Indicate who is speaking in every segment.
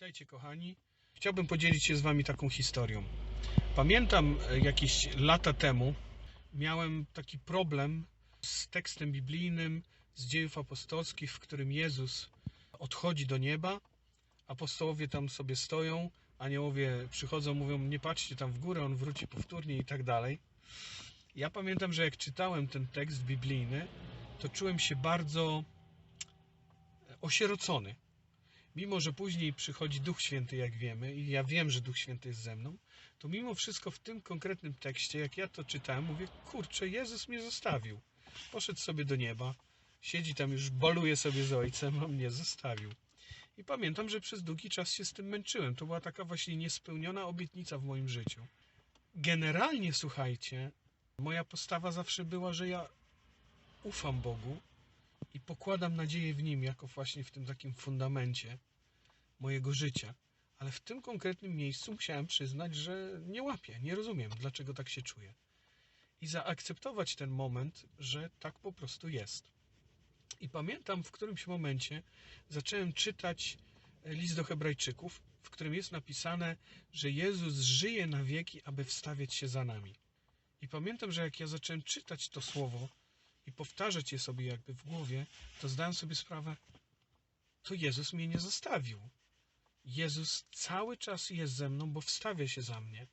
Speaker 1: Witajcie kochani. Chciałbym podzielić się z wami taką historią. Pamiętam e, jakieś lata temu miałem taki problem z tekstem biblijnym z dziejów apostolskich, w którym Jezus odchodzi do nieba, apostołowie tam sobie stoją, aniołowie przychodzą, mówią nie patrzcie tam w górę, on wróci powtórnie i tak dalej. Ja pamiętam, że jak czytałem ten tekst biblijny, to czułem się bardzo osierocony. Mimo, że później przychodzi Duch Święty, jak wiemy, i ja wiem, że Duch Święty jest ze mną, to mimo wszystko w tym konkretnym tekście, jak ja to czytałem, mówię, kurczę, Jezus mnie zostawił. Poszedł sobie do nieba, siedzi tam już, baluje sobie z Ojcem, a mnie zostawił. I pamiętam, że przez długi czas się z tym męczyłem. To była taka właśnie niespełniona obietnica w moim życiu. Generalnie, słuchajcie, moja postawa zawsze była, że ja ufam Bogu i pokładam nadzieję w Nim, jako właśnie w tym takim fundamencie mojego życia. Ale w tym konkretnym miejscu musiałem przyznać, że nie łapię, nie rozumiem, dlaczego tak się czuję. I zaakceptować ten moment, że tak po prostu jest. I pamiętam, w którymś momencie zacząłem czytać list do Hebrajczyków, w którym jest napisane, że Jezus żyje na wieki, aby wstawiać się za nami. I pamiętam, że jak ja zacząłem czytać to słowo i powtarzać je sobie jakby w głowie, to zdałem sobie sprawę, to Jezus mnie nie zostawił. Jezus cały czas jest ze mną, bo wstawia się za mnie,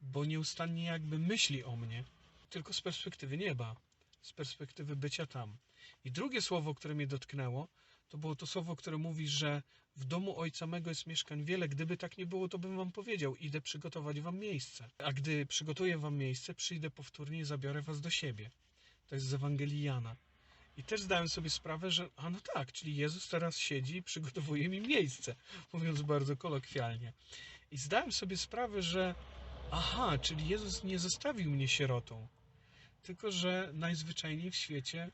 Speaker 1: bo nieustannie jakby myśli o mnie, tylko z perspektywy nieba, z perspektywy bycia tam. I drugie słowo, które mnie dotknęło, to było to słowo, które mówi, że w domu ojca mego jest mieszkań wiele. Gdyby tak nie było, to bym wam powiedział, idę przygotować wam miejsce. A gdy przygotuję wam miejsce, przyjdę powtórnie i zabiorę was do siebie. To jest z Ewangelii Jana. I też zdałem sobie sprawę, że a no tak, czyli Jezus teraz siedzi i przygotowuje mi miejsce, mówiąc bardzo kolokwialnie. I zdałem sobie sprawę, że aha, czyli Jezus nie zostawił mnie sierotą, tylko że najzwyczajniej w świecie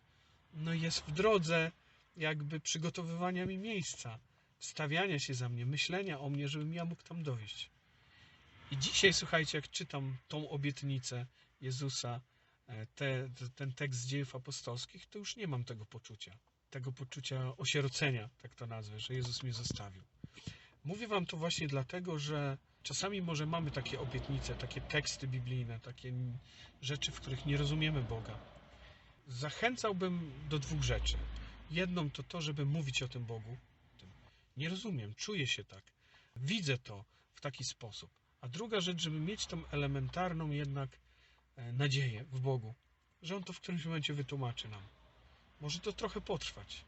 Speaker 1: no jest w drodze jakby przygotowywania mi miejsca, wstawiania się za mnie, myślenia o mnie, żebym ja mógł tam dojść. I dzisiaj, słuchajcie, jak czytam tą obietnicę Jezusa, te, ten tekst z dziejów apostolskich, to już nie mam tego poczucia, tego poczucia osierocenia, tak to nazwę, że Jezus mnie zostawił. Mówię wam to właśnie dlatego, że czasami może mamy takie obietnice, takie teksty biblijne, takie rzeczy, w których nie rozumiemy Boga. Zachęcałbym do dwóch rzeczy. Jedną to to, żeby mówić o tym Bogu. Nie rozumiem, czuję się tak, widzę to w taki sposób. A druga rzecz, żeby mieć tą elementarną jednak e, nadzieję w Bogu, że On to w którymś momencie wytłumaczy nam. Może to trochę potrwać,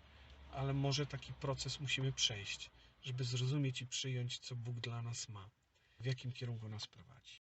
Speaker 1: ale może taki proces musimy przejść, żeby zrozumieć i przyjąć, co Bóg dla nas ma, w jakim kierunku nas prowadzi.